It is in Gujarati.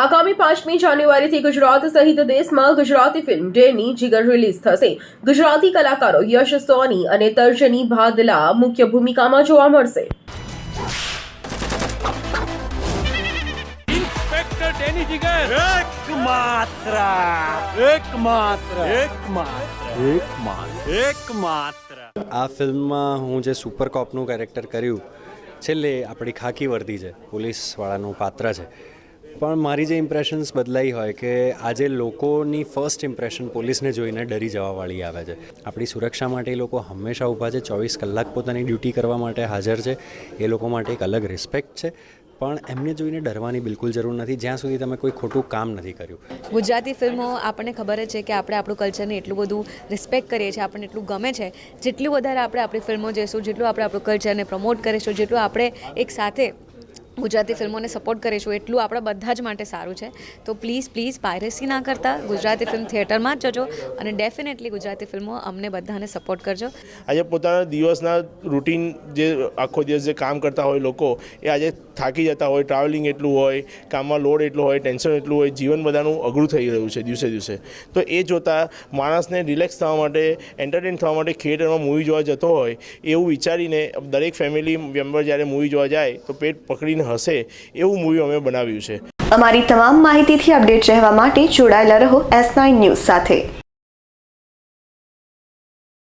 આગામી પાંચમી જાન્યુઆરીથી ગુજરાત સહિત દેશમાં Gujarati film Danny Jigar release થશે. ગુજરાતી કલાકારો યશ સોની અને તર્જની ભાદલા મુખ્ય ભૂમિકામાં જોવા મળશે. Inspector Danny Jigar. એકમાત્ર એકમાત્ર. એકમાત્ર. એકમાત્ર. એકમાત્ર. આ ફિલ્મમાં હું જે સુપર કોપનું કેરેક્ટર કર્યું છેલ્લે આપણી ખાકી વર્દી છે પોલીસવાળાનું પાત્ર છે. પણ મારી જે ઇમ્પ્રેશન્સ બદલાઈ હોય કે આજે લોકોની ફર્સ્ટ ઇમ્પ્રેશન પોલીસને જોઈને ડરી જવાવાળી આવે છે. આપણી સુરક્ષા માટે એ લોકો હંમેશા ઊભા છે, ચોવીસ કલાક પોતાની ડ્યુટી કરવા માટે હાજર છે. એ લોકો માટે એક અલગ રિસ્પેક્ટ છે. પણ એમને જોઈને ડરવાની બિલકુલ જરૂર નથી. જ્યાં સુધી તમે કોઈ ખોટું કામ નથી કર્યું. ગુજરાતી ફિલ્મો આપણને ખબર જ છે કે આપણે આપણું કલ્ચરને એટલું બધું રિસ્પેક્ટ કરીએ છીએ, આપણને એટલું ગમે છે. જેટલું વધારે આપણે આપણી ફિલ્મો જઈશું, જેટલું આપણે આપણું કલ્ચરને પ્રમોટ કરીશું, જેટલું આપણે એક સાથે ગુજરાતી ફિલ્મોને સપોર્ટ કરીશું એટલું આપણા બધા જ માટે સારું છે. તો પ્લીઝ પ્લીઝ પાયરેસી ના કરતા, ગુજરાતી ફિલ્મ થિયેટરમાં જ જજો અને ડેફિનેટલી ગુજરાતી ફિલ્મો અમને બધાને સપોર્ટ કરજો. આજે પોતાના દિવસના રૂટીન જે આખો દિવસ જે કામ કરતા હોય લોકો, એ આજે થાકી જતા હોય ટ્રાવેલિંગ એટલું હોય, કામમાં લોડ એટલું હોય ટેન્શન એટલું હોય, જીવન બધાનું અઘરું થઈ રહ્યું છે દિવસે દિવસે. તો એ જોતાં માણસને રિલેક્સ થવા માટે એન્ટરટેન થવા માટે થિયેટરમાં મૂવી જોવા જતો હોય, એવું વિચારીને દરેક ફેમિલી મેમ્બર જ્યારે મૂવી જોવા જાય, તો પેટ પકડીને હસે એવું મૂવી અમે બનાવ્યું છે. અમારી તમામ માહિતીથી અપડેટ રહેવા માટે જોડાયેલા રહો એસ નાઇન ન્યૂઝ સાથે.